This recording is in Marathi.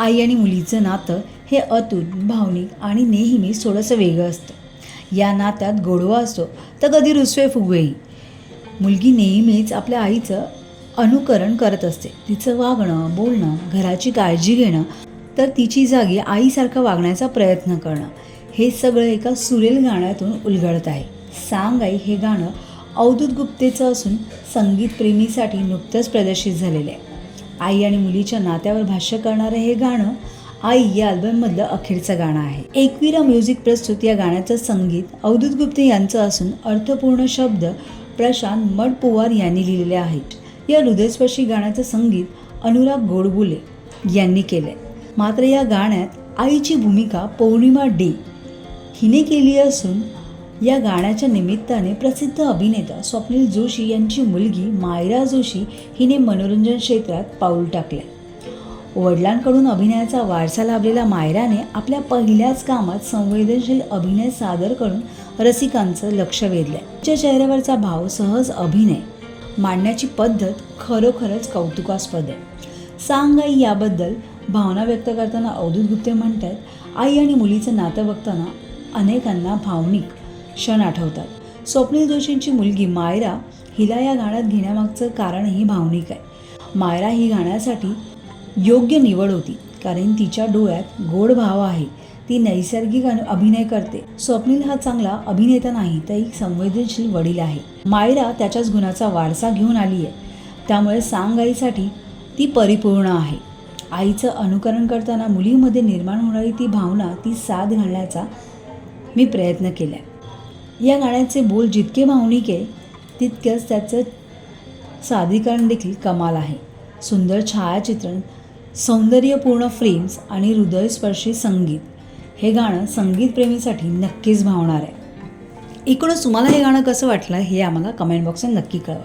आई आणि मुलीचं नातं हे अतूट भावनिक आणि नेहमीच थोडंसं वेगळं असतं. या नात्यात गोडवा असतो तर कधी रुसवे फुगवेही. मुलगी नेहमीच आपल्या आईचं अनुकरण करत असते. तिचं वागणं बोलणं घराची काळजी घेणं तर तिची जागी आईसारखं वागण्याचा प्रयत्न करणं हे सगळं एका सुरेल गाण्यातून उलगडत आहे. सांग आई हे गाणं अवधूत गुप्तेचं असून संगीतप्रेमीसाठी नुकतंच प्रदर्शित झालेलं आहे. आई आणि मुलीच्या नात्यावर भाष्य करणारं हे गाणं आई या अल्बममधलं अखेरचं गाणं आहे. एकविरा म्युझिक प्रस्तुत या गाण्याचं संगीत अवधूत गुप्ते यांचं असून अर्थपूर्ण शब्द प्रशांत मडपुवार यांनी लिहिलेले आहेत. या हृदयस्पर्शी गाण्याचं संगीत अनुराग गोडबुले यांनी केलंय. मात्र या गाण्यात आईची भूमिका पौर्णिमा डे हिने केली असून या गाण्याच्या निमित्ताने प्रसिद्ध अभिनेता स्वप्नील जोशी यांची मुलगी मायरा जोशी हिने मनोरंजन क्षेत्रात पाऊल टाकले. वडिलांकडून अभिनयाचा वारसा लाभलेल्या मायराने आपल्या पहिल्याच कामात संवेदनशील अभिनय सादर करून रसिकांचं लक्ष वेधलंय. तिच्या चेहऱ्यावरचा भाव सहज अभिनय. मांडण्याची पद्धत खरोखरच कौतुकास्पद आहे. सांग आई याबद्दल भावना व्यक्त करताना अवधूत गुप्ते म्हणतात आई आणि मुलीचं नातं बघताना अनेकांना भावनिक क्षण आठवतात. स्वप्नील जोशींची मुलगी मायरा हिला या गाण्यात घेण्यामागचं कारणही भावनिक आहे. मायरा ही गाण्यासाठी योग्य निवड होती कारण तिच्या डोळ्यात गोड भाव आहे. ती नैसर्गिक अभिनय करते. स्वप्नील हा चांगला अभिनेता नाही तर एक संवेदनशील वडील आहे. मायरा त्याच्याच गुणाचा वारसा घेऊन आली आहे. त्यामुळे सांग आईसाठी ती परिपूर्ण आहे. आईचं अनुकरण करताना मुलीमध्ये निर्माण होणारी ती भावना ती साथ घालण्याचा मी प्रयत्न केला या गाण्याचे बोल जितके भावनिक आहे तितकंच त्याचं साधीकरण देखील कमाल आहे. सुंदर छायाचित्रण सौंदर्यपूर्ण फ्रेम्स आणि हृदयस्पर्शी संगीत हे गाणं संगीतप्रेमीसाठी नक्कीच भावणार आहे. एकूणच तुम्हाला हे गाणं कसं वाटलं हे आम्हाला कमेंट बॉक्समध्ये नक्की कळवा.